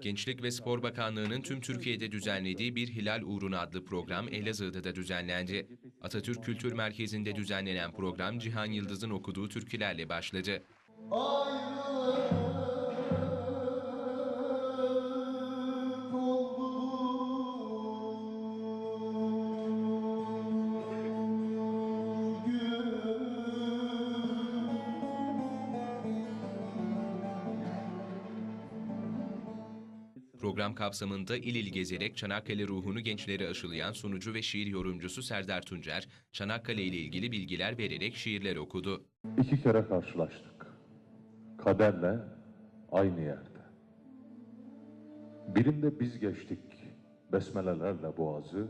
Gençlik ve Spor Bakanlığı'nın tüm Türkiye'de düzenlediği Bir Hilal Uğruna adlı program Elazığ'da da düzenlendi. Atatürk Kültür Merkezi'nde düzenlenen program Cihan Yıldız'ın okuduğu türkülerle başladı. Program kapsamında il il gezerek Çanakkale ruhunu gençlere aşılayan sunucu ve şiir yorumcusu Serdar Tuncer, Çanakkale ile ilgili bilgiler vererek şiirler okudu. İki kere karşılaştık. Kaderle aynı yerde. Birinde biz geçtik besmelelerle boğazı,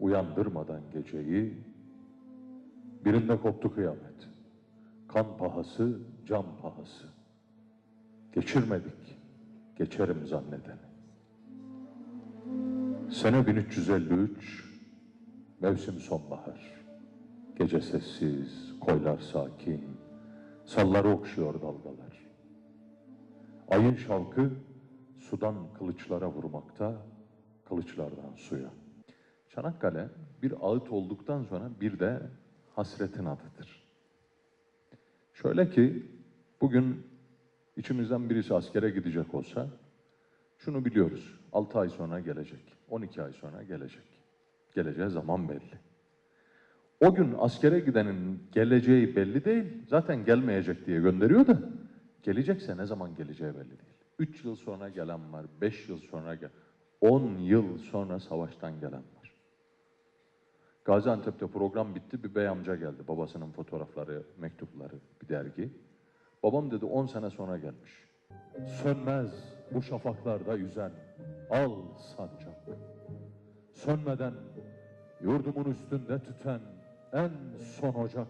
uyandırmadan geceyi. Birinde koptu kıyamet. Kan pahası, can pahası. Geçirmedik, geçerim zannedeni. Sene 1353, mevsim sonbahar. Gece sessiz, koylar sakin, salları okşuyor dalgalar. Ayın şalkı sudan kılıçlara vurmakta, kılıçlardan suya. Çanakkale bir ağıt olduktan sonra bir de hasretin adıdır. Şöyle ki bugün içimizden birisi askere gidecek olsa şunu biliyoruz. 6 ay sonra gelecek. 12 ay sonra gelecek. Geleceği zaman belli. O gün askere gidenin geleceği belli değil. Zaten gelmeyecek diye gönderiyor da gelecekse ne zaman geleceği belli değil. 3 yıl sonra gelen var, 5 yıl sonra gel, 10 yıl sonra savaştan gelen var. Gaziantep'te program bitti, bir bey amca geldi. Babasının fotoğrafları, mektupları, bir dergi. Babam dedi 10 sene sonra gelmiş. Sönmez bu şafaklarda yüzen al sancak. Sönmeden yurdumun üstünde tüten en son ocak.